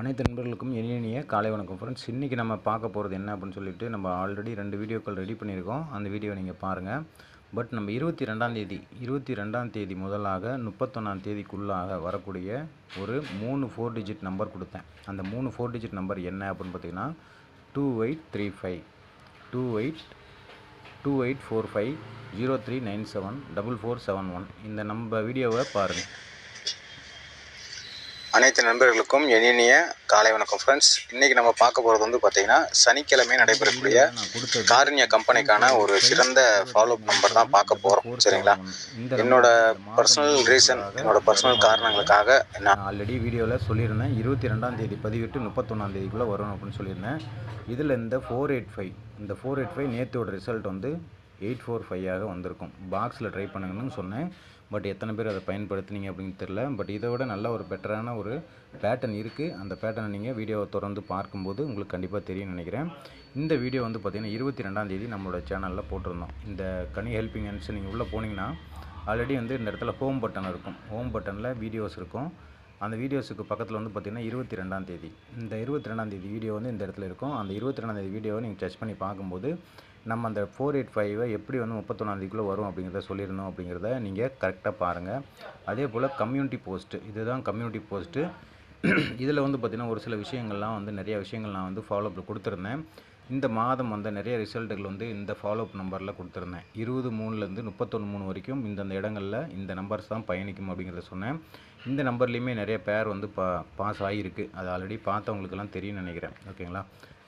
அனைத்து நண்பர்களுக்கும் இனிய காலை வணக்கம் ஃப்ரெண்ட்ஸ் இன்றைக்கி நம்ம பார்க்க போகிறது என்ன அப்படின்னு சொல்லிட்டு நம்ம ஆல்ரெடி ரெண்டு வீடியோக்கள் ரெடி பண்ணியிருக்கோம். அந்த வீடியோ நீங்கள் பாருங்கள் பட் நம்ம இருபத்தி ரெண்டாம் தேதி இருபத்தி ரெண்டாம் தேதி முதலாக முப்பத்தொன்னாம் தேதிக்குள்ளாக வரக்கூடிய ஒரு மூணு ஃபோர் டிஜிட் நம்பர் கொடுத்தேன். அந்த மூணு ஃபோர் டிஜிட் நம்பர் என்ன அப்படின்னு பார்த்தீங்கன்னா two eight three five two eight two eight four five zero three nine seven double four seven one இந்த நம்ம வீடியோவை பாருங்கள் அனைத்து நண்பர்களுக்கும் இனிய காலை வணக்கம் ஃப்ரெண்ட்ஸ் இன்னைக்கு நம்ம பார்க்க போகிறது வந்து பார்த்தீங்கன்னா சனிக்கிழமை நடைபெறக்கூடிய நான் கொடுத்த காருண்ய கம்பெனிக்கான ஒரு சிறந்த ஃபாலோ அப் நம்பர் தான் பார்க்க போகிறோம் சரிங்களா? இந்த என்னோட பர்சனல் ரீசன் என்னோட பர்சனல் காரணங்களுக்காக நான் நான் ஆல்ரெடி வீடியோவில் சொல்லியிருந்தேன். இருபத்தி ரெண்டாம் தேதி பதிவிட்டு முப்பத்தொன்னாம் தேதிக்குள்ளே வரும் அப்படின்னு சொல்லியிருந்தேன். இதில் இந்த ஃபோர் எயிட் ஃபைவ் இந்த ஃபோர் எயிட் ஃபைவ் நேற்றோட ரிசல்ட் வந்து எயிட் ஃபோர் ஃபைவாக வந்திருக்கும். பாக்ஸில் ட்ரை பண்ணுங்கன்னு சொன்னேன். பட் எத்தனை பேர் அதை பயன்படுத்துனீங்க அப்படின்னு தெரில பட் இதை விட நல்ல ஒரு பெட்டரான ஒரு பேட்டர்ன் இருக்குது அந்த பேட்டர்னை நீங்கள் வீடியோவை தொடர்ந்து பார்க்கும்போது உங்களுக்கு கண்டிப்பாக தெரியும்னு நினைக்கிறேன். இந்த வீடியோ வந்து பார்த்திங்கன்னா இருபத்தி ரெண்டாம் தேதி நம்மளோட சேனலில் போட்டிருந்தோம். இந்த கனி ஹெல்பிங் ஹேண்ட்ஸ் நீங்கள் உள்ளே போனீங்கன்னா ஆல்ரெடி வந்து இந்த இடத்துல ஹோம் பட்டன் இருக்கும். ஹோம் பட்டனில் வீடியோஸ் இருக்கும். அந்த வீடியோஸுக்கு பக்கத்தில் வந்து பார்த்திங்கன்னா இருபத்தி ரெண்டாம் தேதி. இந்த இருபத்தி ரெண்டாம் தேதி வீடியோ வந்து இந்த இடத்துல இருக்கும். அந்த இருபத்தி ரெண்டாம் தேதி வீடியோவை நீங்கள் டச் பண்ணி பார்க்கும்போது நம்ம அந்த ஃபோர் எயிட் ஃபைவை எப்படி வந்து முப்பத்தொன்னாந்தேதிக்குள்ளே வரும் அப்படிங்கிறத சொல்லியிருந்தோம் அப்படிங்கிறத நீங்கள் கரெக்டாக பாருங்கள் அதே போல் கம்யூனிட்டி போஸ்ட்டு இதுதான் கம்யூனிட்டி போஸ்ட்டு இதில் வந்து பார்த்திங்கன்னா ஒரு சில விஷயங்கள்லாம் வந்து நிறைய விஷயங்கள் நான் வந்து ஃபாலோஅப்பில் கொடுத்துருந்தேன். இந்த மாதம் வந்த நிறைய ரிசல்ட்டுகள் வந்து இந்த ஃபாலோ அப் நம்பரில் கொடுத்துருந்தேன். இருபது மூணுலேருந்து முப்பத்தொன்று மூணு வரைக்கும் இந்தந்த இடங்களில் இந்த நம்பர்ஸ் தான் பயணிக்கும் அப்படிங்கிறத சொன்னேன். இந்த நம்பர்லேயுமே நிறைய பேர் வந்து பா பாஸ் ஆகியிருக்கு அது ஆல்ரெடி பார்த்தவங்களுக்கெல்லாம் தெரியும்னு நினைக்கிறேன். ஓகேங்களா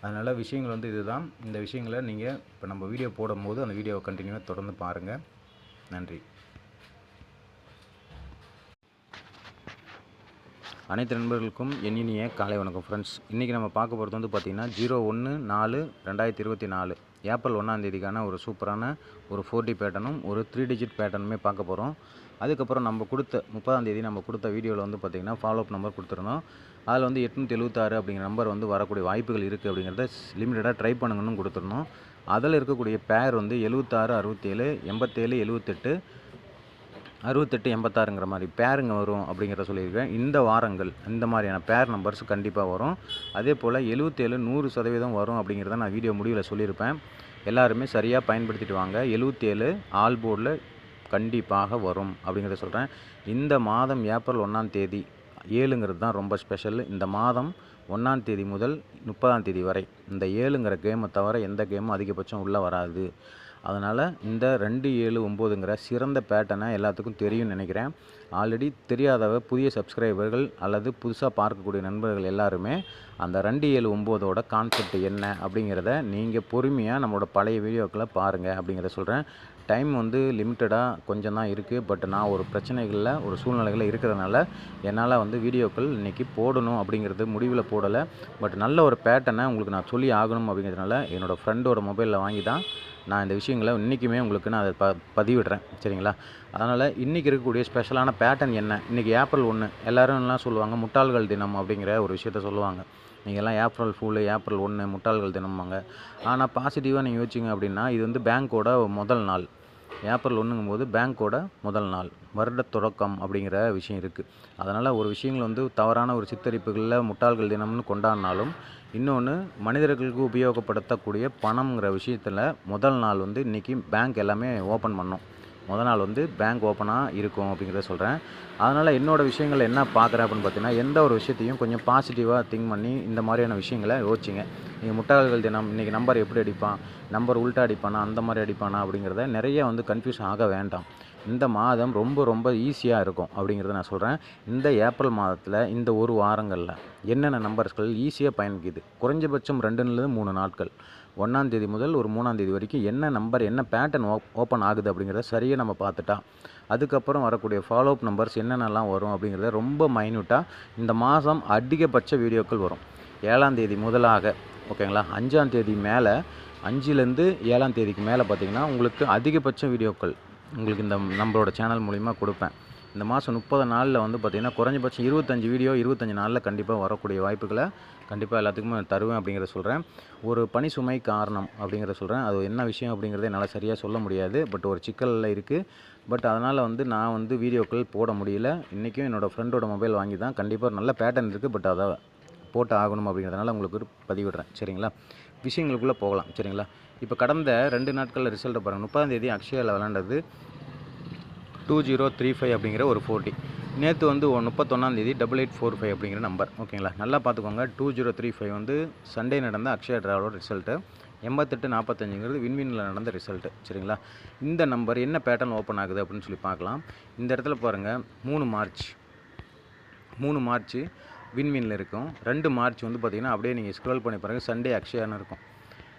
அதனால் விஷயங்கள் வந்து இதுதான். இந்த விஷயங்களை நீங்கள் இப்போ நம்ம வீடியோ போடும்போது அந்த வீடியோவை கண்டினியூவாக தொடர்ந்து பாருங்கள் நன்றி. அனைத்து நண்பர்களுக்கும் எண்ணினிய காலை வணக்கம் ஃப்ரெண்ட்ஸ் இன்றைக்கி நம்ம பார்க்க போகிறது வந்து பார்த்திங்கன்னா ஜீரோ ஒன்று நாலு ரெண்டாயிரத்தி இருபத்தி நாலு. ஏப்ரல் ஒன்றாந்தேதிக்கான ஒரு சூப்பரான ஒரு ஃபோர் டி பேட்டர்னும் ஒரு த்ரீ டிஜிட் பேட்டர்னுமே பார்க்க போகிறோம் அதுக்கப்புறம் நம்ம கொடுத்த முப்பதாந்தேதி நம்ம கொடுத்த வீடியோவில் வந்து பார்த்திங்கன்னா ஃபாலோஅப் நம்பர் கொடுத்துருந்தோம். அதில் வந்து எட்நூற்றி எழுபத்தாறு அப்படிங்கிற நம்பர் வந்து வரக்கூடிய வாய்ப்புகள் இருக்குது அப்படிங்கிறத லிமிட்டடாக ட்ரை பண்ணுங்கன்னு கொடுத்துருந்தோம். அதில் இருக்கக்கூடிய பேர் வந்து எழுபத்தாறு அறுபத்தேழு எண்பத்தேழு எழுபத்தெட்டு அறுபத்தெட்டு எண்பத்தாறுங்கிற மாதிரி பேருங்க வரும் அப்படிங்கிறத சொல்லியிருக்கேன். இந்த வாரங்கள் இந்த மாதிரியான பேர் நம்பர்ஸ் கண்டிப்பாக வரும். அதே போல் எழுபத்தேழு நூறு சதவீதம் வரும் அப்படிங்கிறத நான் வீடியோ முடிவில் சொல்லியிருப்பேன். எல்லாருமே சரியாக பயன்படுத்திட்டு வாங்க. எழுபத்தேழு ஆல் போர்டில் கண்டிப்பாக வரும் அப்படிங்கிறத சொல்கிறேன் இந்த மாதம் ஏப்ரல் ஒன்றாம் தேதி ஏழுங்கிறது தான் ரொம்ப ஸ்பெஷல் இந்த மாதம் ஒன்றாம் தேதி முதல் முப்பதாம் தேதி வரை இந்த ஏழுங்கிற கேமை தவிர எந்த கேமும் அதிகபட்சம் உள்ளே வராது. அதனால் இந்த ரெண்டு ஏழு ஒம்போதுங்கிற சிறந்த பேட்டனை எல்லாத்துக்கும் தெரியும்னு நினைக்கிறேன். ஆல்ரெடி தெரியாதவ புதிய சப்ஸ்கிரைபர்கள் அல்லது புதுசாக பார்க்கக்கூடிய நண்பர்கள் எல்லாருமே அந்த ரெண்டு ஏழு ஒம்போதோட கான்செப்ட் என்ன அப்படிங்கிறத நீங்கள் பொறுமையாக நம்மளோட பழைய வீடியோக்களை பாருங்கள் அப்படிங்கிறத சொல்கிறேன் டைம் வந்து லிமிட்டடாக கொஞ்சம் தான் இருக்குது பட் நான் ஒரு பிரச்சனைகளில் ஒரு சூழ்நிலைகளில் இருக்கிறதுனால என்னால் வந்து வீடியோக்கள் இன்றைக்கி போடணும் அப்படிங்கிறது முடிவில் போடலை. பட் நல்ல ஒரு பேட்டனை உங்களுக்கு நான் சொல்லி ஆகணும் அப்படிங்கிறதுனால என்னோடய ஃப்ரெண்டோட மொபைலில் வாங்கி தான் நான் இந்த விஷயங்களை இன்றைக்குமே உங்களுக்கு நான் அதை ப பதிவிடுறேன். சரிங்களா? அதனால் இன்றைக்கி இருக்கக்கூடிய ஸ்பெஷலான பேட்டர்ன் என்ன? இன்றைக்கி ஏப்ரல் ஒன்று எல்லோரும் எல்லாம் சொல்லுவாங்க முட்டாள்கள் தினம் அப்படிங்கிற ஒரு விஷயத்த சொல்லுவாங்க. நீங்கள்லாம் ஏப்ரல் ஃபூலு ஏப்ரல் ஒன்று முட்டாள்கள் தினம்பாங்க. ஆனால் பாசிட்டிவாக நீங்கள் யோசிச்சிங்க அப்படின்னா இது வந்து பேங்க்கோட முதல் நாள். ஏப்ரல் ஒன்றுங்கும் போது பேங்க்கோட முதல் நாள் வருட தொடக்கம் அப்படிங்கிற விஷயம் இருக்குது அதனால் ஒரு விஷயங்கள் வந்து தவறான ஒரு சித்தரிப்புகளில் முட்டாள்கள் தினம்னு கொண்டாடினாலும் இன்னொன்று மனிதர்களுக்கு உபயோகப்படுத்தக்கூடிய பணம்ங்கிற விஷயத்தில் முதல் நாள் வந்து இன்றைக்கி பேங்க் எல்லாமே ஓப்பன் பண்ணோம். முதல் நாள் வந்து பேங்க் ஓப்பனாக இருக்கும் அப்படிங்கிறத சொல்கிறேன் அதனால் என்னோடய விஷயங்கள் என்ன பார்க்குறேன் அப்படின்னு பார்த்தீங்கன்னா எந்த ஒரு விஷயத்தையும் கொஞ்சம் பாசிட்டிவாக திங்க் பண்ணி இந்த மாதிரியான விஷயங்களை யோசிச்சிங்க. நீங்கள் முட்டாள்கள் தினம் இன்றைக்கி நம்பர் எப்படி அடிப்பான் நம்பர் உள்ட்டா அடிப்பானா அந்த மாதிரி அடிப்பானா அப்படிங்கிறத நிறைய வந்து கன்ஃபியூஷன் ஆக வேண்டாம். இந்த மாதம் ரொம்ப ரொம்ப ஈஸியாக இருக்கும் அப்படிங்கிறத நான் சொல்கிறேன் இந்த ஏப்ரல் மாதத்தில் இந்த ஒரு வாரங்களில் என்னென்ன நம்பர்ஸ்கள் ஈஸியாக பயணிக்குது? குறைஞ்சபட்சம் ரெண்டுலேருந்து மூணு நாட்கள். ஒன்றாந்தேதி முதல் ஒரு மூணாந்தேதி வரைக்கும் என்ன நம்பர் என்ன பேட்டர்ன் ஓ ஓப்பன் ஆகுது அப்படிங்கிறத சரியாக நம்ம பார்த்துட்டா அதுக்கப்புறம் வரக்கூடிய ஃபாலோஅப் நம்பர்ஸ் என்னென்னலாம் வரும் அப்படிங்கிறத ரொம்ப மைன்யூட்டாக இந்த மாதம் அதிகபட்ச வீடியோக்கள் வரும். ஏழாம் தேதி முதலாக ஓகேங்களா? அஞ்சாம் தேதி மேலே அஞ்சுலேருந்து ஏழாம் தேதிக்கு மேலே பார்த்திங்கன்னா உங்களுக்கு அதிகபட்ச வீடியோக்கள் உங்களுக்கு இந்த நம்மளோட சேனல் மூலிமா கொடுப்பேன். இந்த மாதம் முப்பது நாளில் வந்து பார்த்திங்கன்னா குறைஞ்சபட்சம் இருபத்தஞ்சி வீடியோ இருபத்தஞ்சி நாளில் கண்டிப்பாக வரக்கூடிய வாய்ப்புகளை கண்டிப்பாக எல்லாத்துக்குமே தருவேன் அப்படிங்கிறத சொல்கிறேன். ஒரு பனி சுமை காரணம் அப்படிங்கிறத சொல்கிறேன். அது என்ன விஷயம் அப்படிங்கிறத என்னால் சரியாக சொல்ல முடியாது. பட் ஒரு சிக்கலில் இருக்குது. பட் அதனால் வந்து நான் வந்து வீடியோக்கள் போட முடியல. இன்றைக்கும் என்னோடய ஃப்ரெண்டோட மொபைல் வாங்கி தான் கண்டிப்பாக நல்ல பேட்டர்ன் இருக்குது பட் அதை போட்டு ஆகணும் அப்படிங்கிறதுனால உங்களுக்கு ஒரு பதிவிடுறேன். சரிங்களா? விஷயங்களுக்குள்ளே போகலாம். சரிங்களா? இப்போ கடந்த ரெண்டு நாட்களில் ரிசல்ட்டை பாருங்கள் முப்பதாம் தேதி அக்ஷயாவில் விளாண்டது டூ ஜீரோ த்ரீ ஃபைவ் அப்படிங்கிற ஒரு ஃபோர்ட்டி நேற்று வந்து ஒன் முப்பத்தொன்னாந்தேதி டபுள் எயிட் ஃபோர் ஃபைவ் அப்படிங்கிற நம்பர் ஓகேங்களா நல்லா பார்த்துக்கோங்க டூ ஜீரோ த்ரீ ஃபைவ் வந்து சண்டே நடந்த அக்ஷயா ட்ராவலோட ரிசல்ட்டு எண்பத்தெட்டு நாற்பத்தஞ்சுங்கிறது விண்வினில் நடந்த ரிசல்ட்டு சரிங்களா? இந்த நம்பர் என்ன பேட்டர்ன் ஓப்பன் ஆகுது அப்படின்னு சொல்லி பார்க்கலாம் இந்த இடத்துல பாருங்கள் மூணு மார்ச். மூணு மார்ச் விண்வினில் இருக்கும். ரெண்டு மார்ச் வந்து பார்த்திங்கன்னா அப்படியே நீங்கள் ஸ்க்ரோல் பண்ணி பாருங்கள் சண்டே அக்ஷயான்னு இருக்கும்.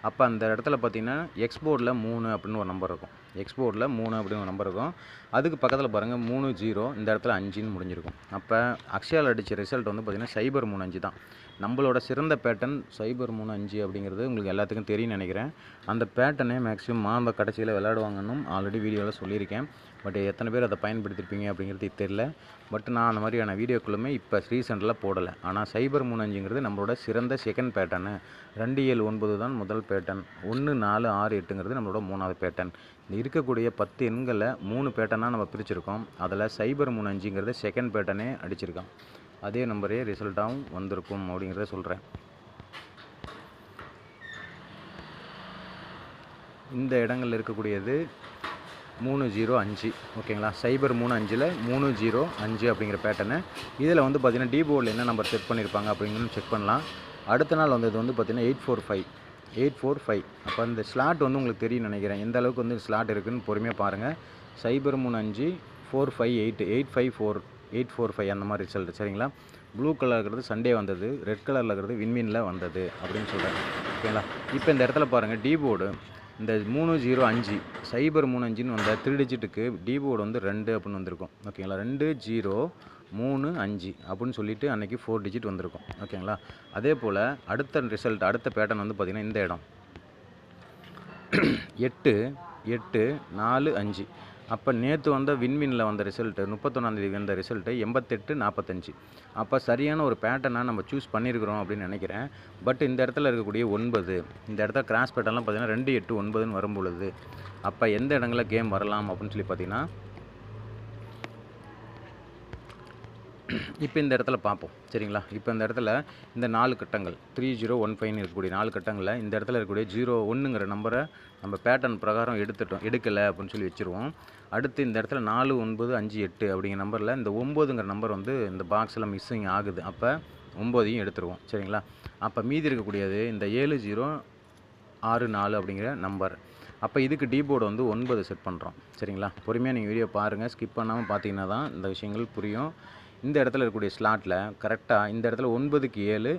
அப்போ அந்த இடத்துல பார்த்தீங்கன்னா எக்ஸ்போர்ட்டில் மூணு அப்படின்னு ஒரு நம்பர் இருக்கும். எக்ஸ்போர்ட்டில் மூணு அப்படின்னு நம்பர் இருக்கும். அதுக்கு பக்கத்தில் பாருங்கள் மூணு ஜீரோ இந்த இடத்துல அஞ்சுன்னு முடிஞ்சிருக்கும். அப்போ அக்ஷயாவில் அடித்த ரிசல்ட் வந்து பார்த்திங்கன்னா சைபர் மூணு அஞ்சு தான். நம்மளோட சிறந்த பேட்டர்ன் சைபர் மூணு அஞ்சு அப்படிங்கிறது உங்களுக்கு எல்லாத்துக்கும் தெரியும்னு நினைக்கிறேன். அந்த பேட்டர்னே மேக்ஸிமம் மாம்ப கடைசியில் விளையாடுவாங்கன்னு ஆல்ரெடி வீடியோவில் சொல்லியிருக்கேன். பட் எத்தனை பேர் அதை பயன்படுத்தியிருப்பீங்க அப்படிங்கிறது தெரியல. பட் நான் அந்த மாதிரியான வீடியோக்களுமே இப்போ ரீசெண்டில் போடலை. ஆனால் சைபர் மூணஞ்சுங்கிறது நம்மளோட சிறந்த செகண்ட் பேட்டர்னு ரெண்டு ஏழு ஒன்பது தான் முதல் பேட்டர்ன் ஒன்று நாலு ஆறு எட்டுங்கிறது நம்மளோட மூணாவது பேட்டர்ன் இந்த இருக்கக்கூடிய பத்து எண்களை மூணு பேட்டர்னாக நம்ம பிரிச்சிருக்கோம். அதில் சைபர் மூணஞ்சுங்கிறது செகண்ட் பேட்டர்னே அடிச்சிருக்கோம் அதே நம்பரே ரிசல்ட்டாகவும் வந்திருக்கும் அப்படிங்கிறத சொல்கிறேன் இந்த இடங்களில் இருக்கக்கூடியது மூணு ஜீரோ அஞ்சு. ஓகேங்களா? சைபர் மூணு அஞ்சில் மூணு ஜீரோ அஞ்சு அப்படிங்கிற பேட்டர்னு இதில் வந்து பார்த்தீங்கன்னா டிபோர்டில் என்ன நம்பர் செட் பண்ணியிருப்பாங்க அப்படிங்கிறது செக் பண்ணலாம். அடுத்த நாள் வந்தது வந்து பார்த்தீங்கன்னா eight four five eight four five அப்போ இந்த ஸ்லாட் வந்து உங்களுக்கு தெரியும் நினைக்கிறேன். எந்த அளவுக்கு வந்து ஸ்லாட் இருக்குதுன்னு பொறுமையாக பாருங்கள் சைபர் மூணு அஞ்சு four five eight eight five four eight four five அந்த மாதிரி ரிசல்ட் சரிங்களா? ப்ளூ கலர் இருக்கிறது சண்டே வந்தது. ரெட் கலரில் இருக்கிறது விண்மீனில் வந்தது அப்படின்னு சொல்கிறேன் ஓகேங்களா? இப்போ இந்த இடத்துல பாருங்கள் டி போர்டு இந்த மூணு ஜீரோ அஞ்சு சைபர் மூணு அஞ்சுன்னு வந்த த்ரீ டிஜிட்டுக்கு டி வந்து ரெண்டு அப்படின்னு வந்திருக்கும். ஓகேங்களா ரெண்டு ஜீரோ மூணு அஞ்சு அப்படின்னு சொல்லிட்டு அன்றைக்கி ஃபோர் டிஜிட் வந்திருக்கும். ஓகேங்களா அதே போல் அடுத்த ரிசல்ட் அடுத்த பேட்டர்ன் வந்து பார்த்திங்கன்னா இந்த இடம். எட்டு எட்டு நாலு அஞ்சு. அப்போ நேற்று வந்த விண்மீனில் வந்த ரிசல்ட்டு முப்பத்தொன்னாந்தேதி வந்த ரிசல்ட்டு எண்பத்தெட்டு நாற்பத்தஞ்சு அப்போ சரியான ஒரு பேட்டர்னாக நம்ம சூஸ் பண்ணியிருக்கிறோம் அப்படின்னு நினைக்கிறேன். பட் இந்த இடத்துல இருக்கக்கூடிய ஒன்பது இந்த இடத்துல கிராஸ் பேட்டர்லாம் பார்த்தீங்கன்னா ரெண்டு எட்டு ஒன்பதுன்னு வரும் பொழுது அப்போ எந்த இடங்களில் கேம் வரலாம் அப்படின்னு சொல்லி பார்த்தீங்கன்னா இப்போ இந்த இடத்துல பார்ப்போம். சரிங்களா? இப்போ இந்த இடத்துல இந்த நாலு கட்டங்கள் த்ரீ ஜீரோ ஒன் ஃபைவ்னு இருக்கக்கூடிய நாலு கட்டங்களில் இந்த இடத்துல இருக்கக்கூடிய ஜீரோ ஒன்றுங்கிற நம்பரை நம்ம பேட்டர்ன் பிரகாரம் எடுத்துட்டோம் எடுக்கலை அப்படின்னு சொல்லி வச்சுருவோம். அடுத்து இந்த இடத்துல நாலு ஒன்பது அஞ்சு எட்டு அப்படிங்கிற நம்பரில் இந்த ஒம்போதுங்கிற நம்பர் வந்து இந்த பாக்ஸில் மிஸ்ஸிங் ஆகுது. அப்போ ஒம்போதையும் எடுத்துருவோம். சரிங்களா? அப்போ மீதி இருக்கக்கூடியது இந்த ஏழு ஜீரோ ஆறு நாலு அப்படிங்கிற நம்பர் அப்போ இதுக்கு டீபோர்டு வந்து ஒன்பது செட் பண்ணுறோம் சரிங்களா? பொறுமையாக நீங்கள் வீடியோ பாருங்கள் ஸ்கிப் பண்ணாமல் பார்த்தீங்கன்னா தான் இந்த விஷயங்கள் புரியும். இந்த இடத்துல இருக்கக்கூடிய ஸ்லாட்டில் கரெக்டாக இந்த இடத்துல ஒன்பதுக்கு ஏழு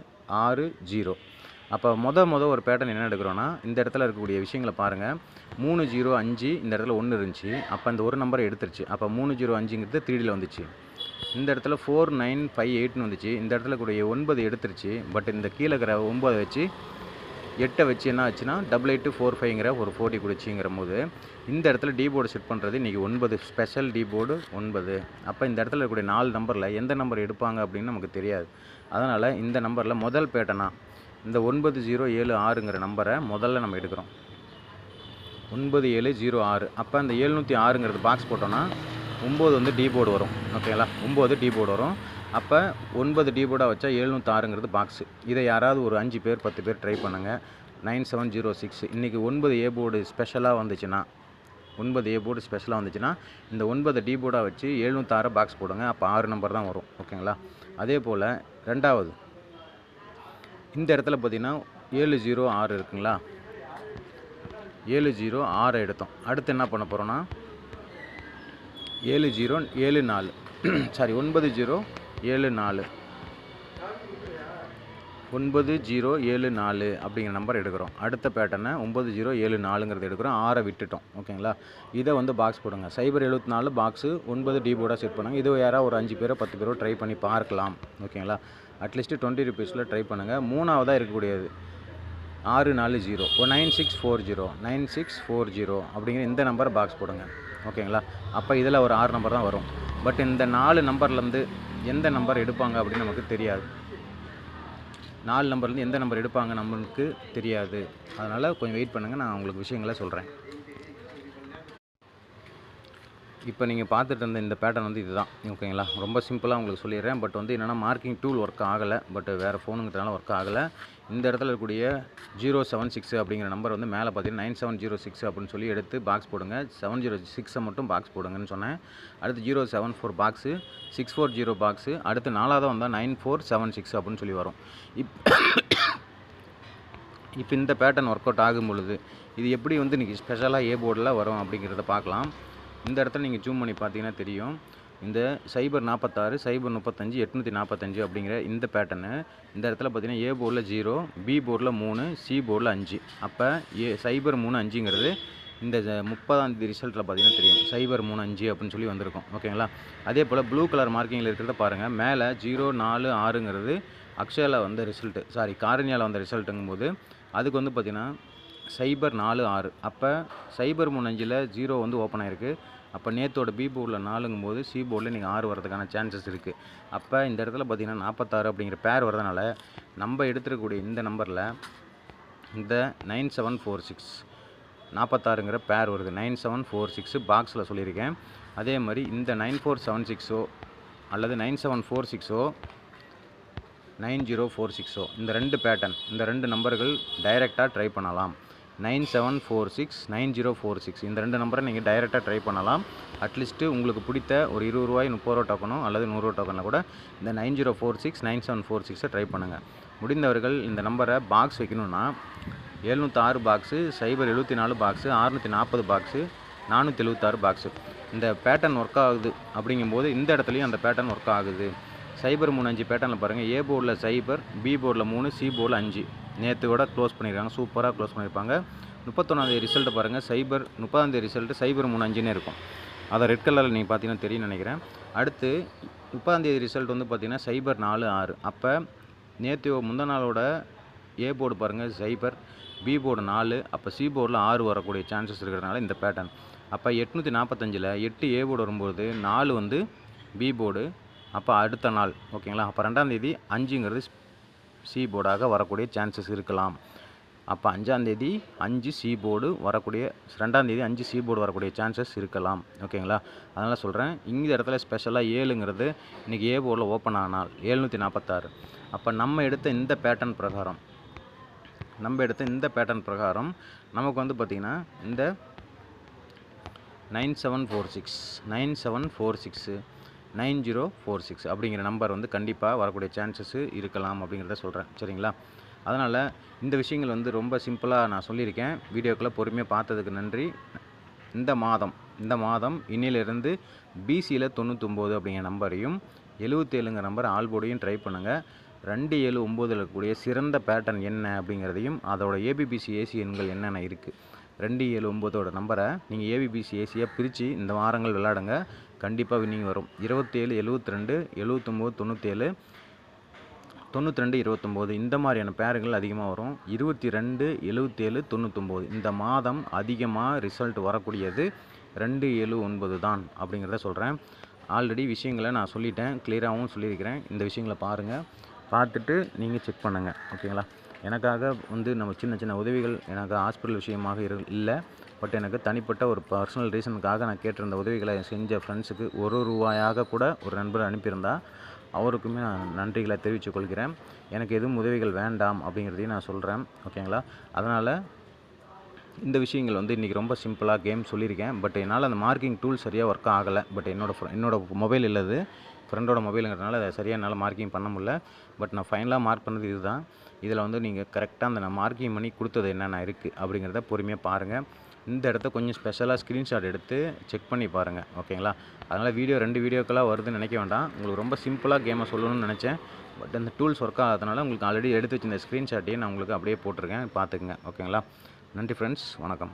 ஆறு ஜீரோ. அப்போ மொதல் மொதல் ஒரு பேட்டர்ன் என்ன எடுக்கிறோன்னா இந்த இடத்துல இருக்கக்கூடிய விஷயங்களை பாருங்கள் மூணு ஜீரோ அஞ்சு இந்த இடத்துல ஒன்று இருந்துச்சு. அப்போ அந்த ஒரு நம்பரை எடுத்துருச்சு. அப்போ மூணு ஜீரோ அஞ்சுங்கிறது த்ரீடியில் வந்துச்சு. இந்த இடத்துல ஃபோர் நைன் ஃபைவ் எயிட்னு வந்துச்சு. இந்த இடத்துல கூடிய ஒன்பது எடுத்துருச்சு. பட் இந்த கீழே இருக்கிற ஒன்பதை வச்சு எட்டை வச்சு என்ன ஆச்சுன்னா டபுள் எயிட்டு ஃபோர் ஃபைவ்ங்கிற ஒரு ஃபோர்ட்டி கொடுச்சிங்கிற போது இந்த இடத்துல டி போர்டு செட் பண்ணுறது இன்றைக்கி ஒன்பது. ஸ்பெஷல் டி போர்டு ஒன்பது. அப்போ இந்த இடத்துல இருக்கக்கூடிய நாலு நம்பரில் எந்த நம்பர் எடுப்பாங்க அப்படின்னு நமக்கு தெரியாது. அதனால் இந்த நம்பரில் முதல் பேட்டனா இந்த ஒன்பது ஜீரோ ஏழு ஆறுங்கிற நம்பரை முதல்ல நம்ம எடுக்கிறோம். ஒன்பது ஏழு ஜீரோ ஆறு. அப்போ அந்த ஏழ்நூற்றி ஆறுங்கிறது பாக்ஸ் போட்டோன்னா ஒம்பது வந்து டி போர்டு வரும். ஓகேங்களா ஒம்பது டி போர்டு வரும். அப்போ ஒன்பது டி போர்டாக வச்சா எழுநூத்தாறுங்கிறது பாக்ஸு இதை யாராவது ஒரு அஞ்சு பேர் பத்து பேர் ட்ரை பண்ணுங்கள் நைன் செவன் ஜீரோ சிக்ஸ். இன்றைக்கி ஒன்பது ஏ போர்டு ஸ்பெஷலாக வந்துச்சுன்னா ஒன்பது ஏ போர்டு ஸ்பெஷலாக வந்துச்சுன்னா இந்த ஒன்பது டி போர்டாக வச்சு எழுநூத்தாறு பாக்ஸ் போடுங்க. அப்போ ஆறு நம்பர் தான் வரும். ஓகேங்களா அதே போல் ரெண்டாவது இந்த இடத்துல பார்த்தீங்கன்னா ஏழு ஜீரோ ஆறு இருக்குங்களா? ஏழு ஜீரோ ஆறு எடுத்தோம். அடுத்து என்ன பண்ண போகிறோன்னா ஏழு ஜீரோ ஏழு நாலு. சாரி ஒன்பது ஜீரோ ஏழு நாலு. ஒன்பது ஜீரோ ஏழு நாலு அப்படிங்கிற நம்பர் எடுக்கிறோம். அடுத்த பேட்டர்னை ஒம்பது ஜீரோ ஏழு நாலுங்கிறது எடுக்கிறோம். ஆறை விட்டுட்டோம். ஓகேங்களா? இதை வந்து பாக்ஸ் போடுங்க. சைபர் எழுபத்தி நாலு பாக்ஸு ஒன்பது டி போர்டாக செட் பண்ணுங்கள் இது யாராவது ஒரு அஞ்சு பேரோ பத்து பேரோ ட்ரை பண்ணி பார்க்கலாம். ஓகேங்களா? அட்லீஸ்ட்டு டுவெண்ட்டி ருபீஸில் ட்ரை பண்ணுங்கள் மூணாவதாக இருக்கக்கூடியது. ஆறு நாலு zero. O nine six four zero nine six four zero அப்படிங்கிற இந்த நம்பரை பாக்ஸ் போடுங்க. ஓகேங்களா? அப்போ இதில் ஒரு ஆறு நம்பர் தான் வரும். பட் இந்த நாலு நம்பர்லேருந்து எந்த நம்பர் எடுப்பாங்க அப்படின்னு நமக்கு தெரியாது. நாலு நம்பர்லேருந்து எந்த நம்பர் எடுப்பாங்க நம்மளுக்கு தெரியாது. அதனால் கொஞ்சம் வெயிட் பண்ணுங்கள் நான் உங்களுக்கு விஷயங்களை சொல்கிறேன் இப்போ நீங்கள் பார்த்துட்டு இருந்த இந்த பேட்டர்ன் வந்து இதுதான். ஓகேங்களா ரொம்ப சிம்பிளாக உங்களுக்கு சொல்லிடுறேன். பட் வந்து என்னென்னா மார்க்கிங் டூல் ஒர்க் ஆகலை. பட் வேறு ஃபோனுங்கிறதுனால ஒர்க் ஆகலை. இந்த இடத்துல இருக்கக்கூடிய ஜீரோ செவன் சிக்ஸ் அப்படிங்கிற நம்பர் வந்து மேலே பார்த்தீங்கன்னா நைன் செவன் ஜீரோ சிக்ஸ் அப்படின்னு சொல்லி எடுத்து பாக்ஸ் போடுங்க. செவன் ஜீரோ சிக்ஸை மட்டும் பாக்ஸ் போடுங்கன்னு சொன்னேன். அடுத்து zero seven four box six four zero box அடுத்து நாலாவது வந்தால் நைன் ஃபோர் செவன் சிக்ஸ் அப்படின்னு சொல்லி வரும். இப் இப்போ இந்த பேட்டர்ன் ஒர்க் அவுட் ஆகும் பொழுது இது எப்படி வந்து இன்றைக்கி ஸ்பெஷலாக ஏ போர்டில் வரும் அப்படிங்கிறத பார்க்கலாம். இந்த இடத்துல நீங்கள் ஜூம் பண்ணி பார்த்தீங்கன்னா தெரியும். இந்த சைபர் நாற்பத்தாறு சைபர் முப்பத்தஞ்சு எட்நூற்றி நாற்பத்தஞ்சு அப்படிங்கிற இந்த பேட்டர்னு இந்த இடத்துல பார்த்தீங்கன்னா ஏ போர்டில் ஜீரோ பி போர்டில் மூணு சி போர்டில் அஞ்சு. அப்போ ஏ சைபர் மூணு அஞ்சுங்கிறது இந்த முப்பதாம் தேதி ரிசல்ட்டில் பார்த்தீங்கன்னா தெரியும். சைபர் மூணு அஞ்சு அப்படின்னு சொல்லி வந்திருக்கும். ஓகேங்களா அதே போல் ப்ளூ கலர் மார்க்கிங்கில் இருக்கிறத பாருங்கள் மேலே ஜீரோ நாலு ஆறுங்கிறது அக்ஷயாவில் வந்த ரிசல்ட்டு சாரி காரணியாவில் வந்த ரிசல்ட்டுங்கும் போது அதுக்கு வந்து பார்த்திங்கன்னா சைபர் நாலு ஆறு. அப்போ சைபர் மூணு அஞ்சில் ஜீரோ வந்து ஓப்பன் ஆயிருக்கு. அப்போ நேத்தோட பி போர்டில் நாலுங்கும் போது சி போர்டில் நீங்கள் ஆறு வரதுக்கான சான்சஸ் இருக்குது அப்போ இந்த இடத்துல பார்த்தீங்கன்னா நாற்பத்தாறு அப்படிங்கிற பேர் வரதுனால நம்ம எடுத்துருக்கக்கூடிய இந்த நம்பரில் இந்த நைன் செவன் ஃபோர் சிக்ஸ் நாற்பத்தாறுங்கிற பேர் வருது. நைன் செவன் ஃபோர் சிக்ஸு பாக்ஸில் சொல்லியிருக்கேன். அதே மாதிரி இந்த நைன் ஃபோர் செவன் சிக்ஸோ அல்லது நைன் செவன் ஃபோர் சிக்ஸோ நைன் ஜீரோ ஃபோர் சிக்ஸோ இந்த ரெண்டு பேட்டர்ன் இந்த ரெண்டு நம்பர்கள் டைரெக்டாக ட்ரை பண்ணலாம். Nine seven four six nine zero four six. இந்த ரெண்டு நம்பரை நீங்கள் டைரெக்டாக ட்ரை பண்ணலாம். அட்லீஸ்ட்டு உங்களுக்கு பிடித்த ஒரு இருபது ரூபாய் முப்பது ரூபா டோக்கனோ அல்லது நூறுரூவா டோக்கனில் கூட இந்த nine zero four six nine seven four சிக்ஸை ட்ரை பண்ணுங்கள் முடிந்தவர்கள் இந்த நம்பரை பாக்ஸ் வைக்கணும்னா எழுநூற்றாறு பாக்ஸு சைபர் எழுபத்தி நாலு பாக்ஸு அறுநூற்றி நாற்பது பாக்ஸு நானூற்றி எழுபத்தாறு பாக்ஸு இந்த பேட்டர்ன் ஒர்க் ஆகுது அப்படிங்கும்போது இந்த இடத்துலையும் அந்த பேட்டர்ன் ஒர்க் ஆகுது. சைபர் மூணு அஞ்சு பேட்டர்னில் பாருங்கள் ஏ போர்டில் சைபர் பி போர்டில் மூணு சி போர்டில் அஞ்சு. நேற்று கூட க்ளோஸ் பண்ணியிருக்காங்க சூப்பராக க்ளோஸ் பண்ணியிருப்பாங்க முப்பத்தொன்னாந்தேதி ரிசல்ட்டை பாருங்கள் சைபர் முப்பதாந்தேதி ரிசல்ட்டு சைபர் மூணு அஞ்சுன்னு இருக்கும். அதை ரெட் கலரில் நீங்கள் பார்த்தீங்கன்னா தெரியும் நினைக்கிறேன். அடுத்து முப்பதாந்தேதி ரிசல்ட் வந்து பார்த்திங்கன்னா சைபர் நாலு ஆறு. அப்போ நேற்று முந்த நாளோட ஏ போர்டு பாருங்கள் சைபர் பி போர்டு நாலு அப்போ சி போர்டில் ஆறு வரக்கூடிய சான்சஸ் இருக்கிறதுனால இந்த பேட்டர்ன் அப்போ எட்நூற்றி நாற்பத்தஞ்சில் எட்டு ஏ போர்டு வரும்போது நாலு வந்து பி போர்டு அப்போ அடுத்த நாள் ஓகேங்களா அப்போ ரெண்டாந்தேதி அஞ்சுங்கிறது சி போர்டாக வரக்கூடிய சான்சஸ் இருக்கலாம். அப்போ அஞ்சாந்தேதி அஞ்சு சி போர்டு வரக்கூடிய ரெண்டாந்தேதி அஞ்சு சி போர்டு வரக்கூடிய சான்சஸ் இருக்கலாம். ஓகேங்களா அதனால் சொல்கிறேன் இந்த இடத்துல ஸ்பெஷலாக ஏழுங்கிறது இன்றைக்கி ஏ போர்டில் ஓப்பன் ஆனால் ஏழ்நூற்றி நாற்பத்தாறு அப்போ நம்ம எடுத்த இந்த பேட்டர்ன் பிரகாரம் நம்ம எடுத்த இந்த பேட்டர்ன் பிரகாரம் நமக்கு வந்து பார்த்திங்கன்னா இந்த nine seven four six nine seven four six nine zero four six அப்படிங்கிற நம்பர் வந்து கண்டிப்பாக வரக்கூடிய சான்சஸ்ஸு இருக்கலாம் அப்படிங்கிறத சொல்கிறேன் சரிங்களா? அதனால் இந்த விஷயங்கள் வந்து ரொம்ப சிம்பிளாக நான் சொல்லியிருக்கேன். வீடியோக்களை பொறுமையாக பார்த்ததுக்கு நன்றி. இந்த மாதம் இந்த மாதம் இன்னிலிருந்து பிசியில் தொண்ணூற்றொம்போது அப்படிங்கிற நம்பரையும் எழுபத்தேழுங்கிற நம்பர் ஆல்போர்டையும் ட்ரை பண்ணுங்கள் ரெண்டு ஏழு ஒம்போதில் இருக்கக்கூடிய சிறந்த பேட்டர்ன் என்ன அப்படிங்கிறதையும் அதோட ஏபிபிசி ஏசி எண்கள் என்னென்ன இருக்குது ரெண்டு ஏழு ஒம்போதோட நம்பரை நீங்கள் ஏபிபிசி ஏசியாக பிரித்து இந்த வாரங்கள் விளையாடுங்க. கண்டிப்பாக வின்னிங் வரும். இருபத்தேழு எழுபத்தி ரெண்டு எழுபத்தொம்போது தொண்ணூற்றேழு தொண்ணூற்றி ரெண்டு இருபத்தொம்போது இந்த மாதிரியான பேர்கள் அதிகமாக வரும். இருபத்தி ரெண்டு எழுபத்தேழு தொண்ணூத்தொம்போது இந்த மாதம் அதிகமாக ரிசல்ட் வரக்கூடியது ரெண்டு ஏழு ஒன்பது தான் அப்படிங்கிறத சொல்கிறேன் ஆல்ரெடி விஷயங்களை நான் சொல்லிட்டேன். கிளியராகவும் சொல்லியிருக்கிறேன். இந்த விஷயங்களை பாருங்கள் பார்த்துட்டு நீங்கள் செக் பண்ணுங்கள் ஓகேங்களா எனக்காக வந்து நம்ம சின்ன சின்ன உதவிகள் எனக்கு ஹாஸ்பிட்டல் விஷயமாக இரு இல்லை. பட் எனக்கு தனிப்பட்ட ஒரு பர்சனல் ரீசனுக்காக நான் கேட்டிருந்த உதவிகளை செஞ்ச ஃப்ரெண்ட்ஸுக்கு ஒரு ரூபாயாக கூட ஒரு நண்பர் அனுப்பியிருந்தா அவருக்குமே நான் நன்றிகளை தெரிவித்துக் கொள்கிறேன். எனக்கு எதுவும் உதவிகள் வேண்டாம் அப்படிங்கிறதையும் நான் சொல்கிறேன் ஓகேங்களா அதனால் இந்த விஷயங்கள் வந்து இன்றைக்கி ரொம்ப சிம்பிளாக கேம் சொல்லியிருக்கேன். பட் என்னால் அந்த மார்க்கிங் டூல் சரியாக ஒர்க் ஆகலை. பட் என்னோடய என்னோட என்னோடய மொபைல் இல்லது ஃப்ரெண்டோட மொபைலுங்கிறதுனால அதை சரியாக என்னால் மார்க்கிங் பண்ண முடியல. பட் நான் ஃபைனலாக மார்க் பண்ணது இதுதான். இதில் வந்து நீங்கள் கரெக்டாக அந்த நான் மார்க்கிங் பண்ணி கொடுத்தது என்னென்ன இருக்குது அப்படிங்கிறத பொறுமையாக பாருங்கள் இந்த இடத்த கொஞ்சம் ஸ்பெஷலாக ஸ்க்ரீன்ஷாட் எடுத்து செக் பண்ணி பாருங்கள் ஓகேங்களா அதனால் வீடியோ ரெண்டு வீடியோக்கெல்லாம் வருதுன்னு நினைக்க வேண்டாம். உங்களுக்கு ரொம்ப சிம்பிளாக கேமை சொல்லணும்னு நினச்சேன். பட் அந்த டூல்ஸ் ஒர்க் ஆகாதனால உங்களுக்கு ஆல்ரெடி எடுத்து வச்சிருந்த ஸ்க்ரீன்ஷாட்டையும் நான் உங்களுக்கு அப்படியே போட்டிருக்கேன். பார்த்துக்குங்க ஓகேங்களா நன்றி ஃப்ரெண்ட்ஸ் வணக்கம்.